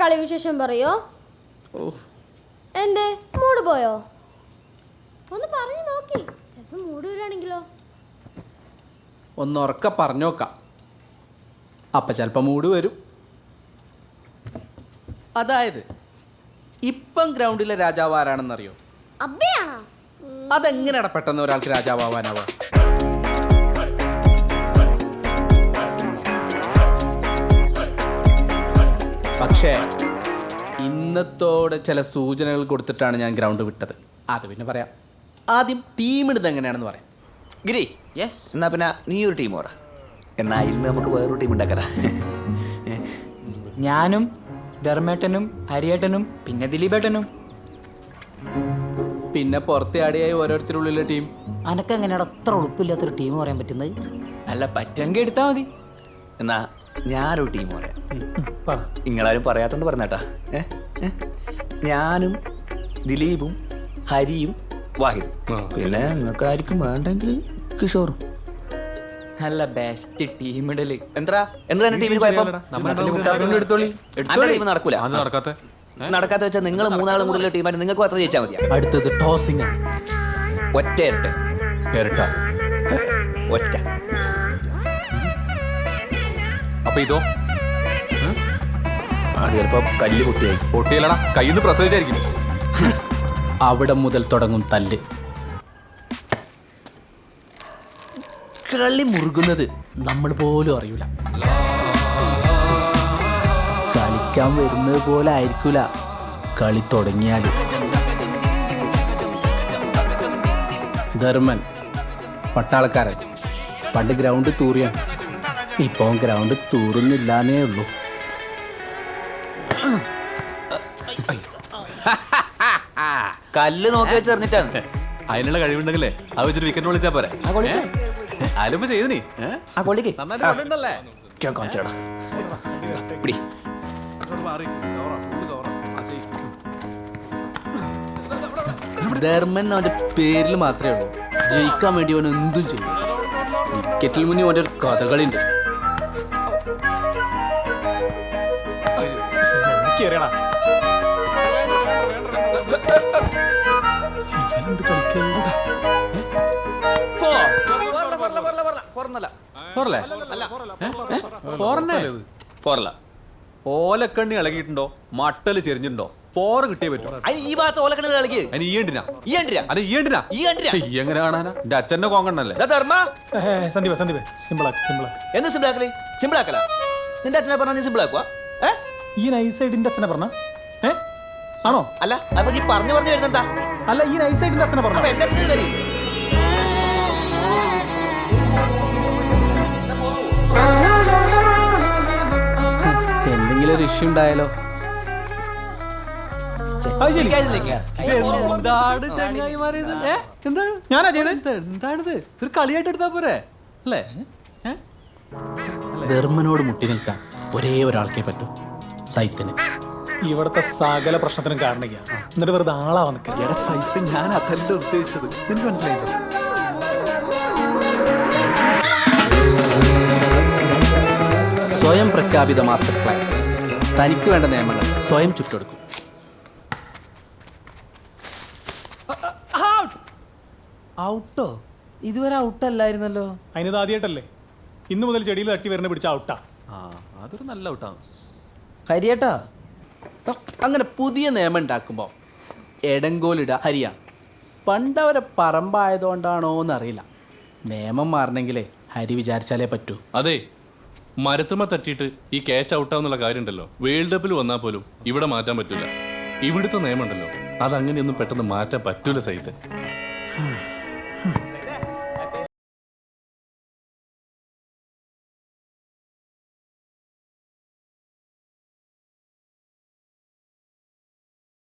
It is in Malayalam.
കളി വിശേഷം പറയോ എന്തേ? മൂഡ് പോയോ? ഒന്ന് പറഞ്ഞു നോക്കി. ചിലപ്പോ മൂഡ് വരാണെങ്കിലോ ഒന്ന് ഉറക്ക പറഞ്ഞോക്കാം അപ്പം ചിലപ്പോൾ മൂട് വരും. അതായത് ഇപ്പം ഗ്രൗണ്ടിലെ രാജാവ് ആരാണെന്നറിയോ? അതെങ്ങനെയാണ് പെട്ടെന്ന് ഒരാൾക്ക് രാജാവാനാവുക ഇന്നത്തോടെ ചില സൂചനകൾ കൊടുത്തിട്ടാണ് ഞാൻ ഗ്രൗണ്ട് വിട്ടത്. അത് പിന്നെ പറയാം. ആദ്യം ടീമിടുന്നത് എങ്ങനെയാണെന്ന് പറയാം. ഗിരി യെസ് എന്നാ പിന്നെ നീ ഒരു ടീം പറ എന്നാ ഇന്ന് നമുക്ക് വേറൊരു ടീം ഉണ്ടാക്കലാ ഞാനും ധർമ്മേട്ടനും ഹരിയേട്ടനും പിന്നെ ദിലീപേട്ടനും. പിന്നെ പുറത്തെ ആടിയായി ഓരോരുത്തരുള്ളിലെ ടീം അനക്ക് എങ്ങനെയാണ് അത്ര ഉളുപ്പില്ലാത്തൊരു ടീം പറയാൻ പറ്റുന്നത്? അല്ല പറ്റുമെങ്കിൽ എടുത്താൽ മതി. എന്നാ ഞാനൊരു ടീം പറയാം നിങ്ങളാരും പറയാത്തോണ്ട് പറഞ്ഞേട്ടാ. ഏ? ഞാനും ദിലീപും ഹരിയും വാഹിദും. പിന്നെ നിങ്ങൾക്ക് ആർക്കും വേണ്ടെങ്കിൽ കിഷോറും. നല്ല ബെസ്റ്റ് ടീം ഇടൽ. എന്താ? എന്താ ടീമിന് കുഴപ്പം? നടക്കൂല. അത് നടക്കാത്ത? നടക്കാത്ത വെച്ചാൽ നിങ്ങൾ മൂന്നാളും കൂടുതൽ ടീമായിട്ട് നിങ്ങൾക്ക് മാത്രം ജയിച്ചാൽ മതി അടുത്തത് ടോസിംഗ് ഒറ്റ ഇരട്ടെ. ഇരട്ട. ഒറ്റ. അപ്പൊ ഇതോ? അത് ചിലപ്പോ കല്ല് പൊട്ടിയായി പൊട്ടിയല്ലടാ കയ്യിൽ നിന്ന് പ്രസവിച്ചായിരിക്കും. അവിടെ മുതൽ തുടങ്ങും തല്ല്. കളി മുറുകുന്നത് നമ്മൾ പോലും അറിയൂല. കളിക്കാൻ വരുന്നത് പോലെ ആയിരിക്കൂല. കളി തുടങ്ങിയാൽ. ധർമ്മൻ പട്ടാളക്കാരൻ. പണ്ട് ഗ്രൗണ്ട് തൂറിയാണ്. ഇപ്പോൾ ഗ്രൗണ്ട് തൂറുന്നില്ലാന്നേ ഉള്ളൂ. കല്ല് നോക്കി വെച്ച് എറിഞ്ഞിട്ടാണ്. അതിനുള്ള കഴിവുണ്ടെങ്കിലേ അത് വെച്ചിട്ട് വിക്കറ്റ് വിളിച്ചാ പോരെ. ആലുമ്പ ചെയ്തു നീ? ആ കൊള്ളിക്ക് ഞാൻ കാണിച്ചേടാ. പിടി. ധർമ്മൻ അവന്റെ പേരിൽ മാത്രമേ ഉള്ളൂ. ജയിക്കാൻ വേണ്ടി അവൻ എന്തും ചെയ്യും. വിക്കറ്റിൽ മുന്നിൽ അവന്റെ ഒരു കഥകളിണ്ട് എനിക്കറിയടാ ഓലക്കണ്ണി ഇളകിയിട്ടുണ്ടോ? മട്ടൽ ചെരിഞ്ഞിട്ടുണ്ടോ? ഫോർ കിട്ടിയേ പറ്റും. ഈ ഭാഗത്ത് കളിക്ക് അതിന് ഈ അത് എങ്ങനെ കാണാനാ? എന്റെ അച്ഛന്റെ കോങ്കണ്ണല്ലേ? ധർമ്മ. സന്ദീപ സന്ദീപ്. ആക്കലേ? സിമ്പിൾ ആക്കല? നിന്റെ അച്ഛനെ പറഞ്ഞാൽ നീ ഏ? ഈ നൈസ് സൈഡിന്റെ അച്ഛനെ പറഞ്ഞ? ആണോ? അല്ല അപ്പൊ ഈ പറഞ്ഞു പറഞ്ഞു വരുന്നെന്താ? അല്ല ഈ നൈസ് സൈഡിന്റെ അച്ഛനെ പറഞ്ഞു. അപ്പൊ എന്റെ അച്ഛനും വരി എന്തെങ്കിലും ഒരു ഇഷ്യൂ ഉണ്ടായാലോ? എന്താണ് ചങ്ങായിമാരെ ഇത്? ഏ? എന്താണ് ഞാനാ ചെയ്തത് ഇത് എന്താണിത്? ഒരു കളിയായിട്ട് എടുത്താ പോരെ? അല്ലേ? ധർമ്മനോട് മുട്ടി നിൽക്കാൻ ഒരേ ഒരാൾക്കേ പറ്റൂ സൈത്തിന്. ഇവിടുത്തെ സകല പ്രശ്നത്തിനും കാരണിക്ക എന്നിട്ട് വെറുതെ ആളാവാൻ നിൽക്കുക സൈറ്റ് ഞാൻ അതല്ല ഉദ്ദേശിച്ചത്. നിനക്ക് മനസ്സിലായില്ല? സ്വയം പ്രഖ്യാപിത മാസ്റ്റർ പ്ലാൻ. തനിക്ക് വേണ്ട നിയമങ്ങൾ സ്വയം ചുറ്റെടുക്കും. ഔട്ടോ. ഇതുവരെ ഔട്ടല്ലായിരുന്നല്ലോ. അതിനത് ആദ്യമായിട്ടല്ലേ ഇന്നു മുതൽ ചെടിയിൽ തട്ടി വരുന്ന പിടിച്ച ഔട്ടാ. ആ അതൊരു നല്ല ഔട്ടാണ്. ഹരിയേട്ടാ അങ്ങനെ പുതിയ നിയമം ഉണ്ടാക്കുമ്പോൾ എടങ്കോലിട ഹരിയാണ് പണ്ടവരെ പറമ്പായതുകൊണ്ടാണോ എന്നറിയില്ല. നിയമം മാറണമെങ്കിലേ ഹരി വിചാരിച്ചാലേ പറ്റൂ. അതെ മരത്തുമ്മ തട്ടിയിട്ട് ഈ ക്യാച്ച് ഔട്ടാവുന്നുള്ള കാര്യമുണ്ടല്ലോ. വേൾഡ് കപ്പിൽ വന്നാൽ പോലും ഇവിടെ മാറ്റാൻ പറ്റില്ല ഇവിടുത്തെ നിയമമുണ്ടല്ലോ. അതങ്ങനെയൊന്നും പെട്ടെന്ന് മാറ്റാൻ പറ്റൂല സഹിത്ത്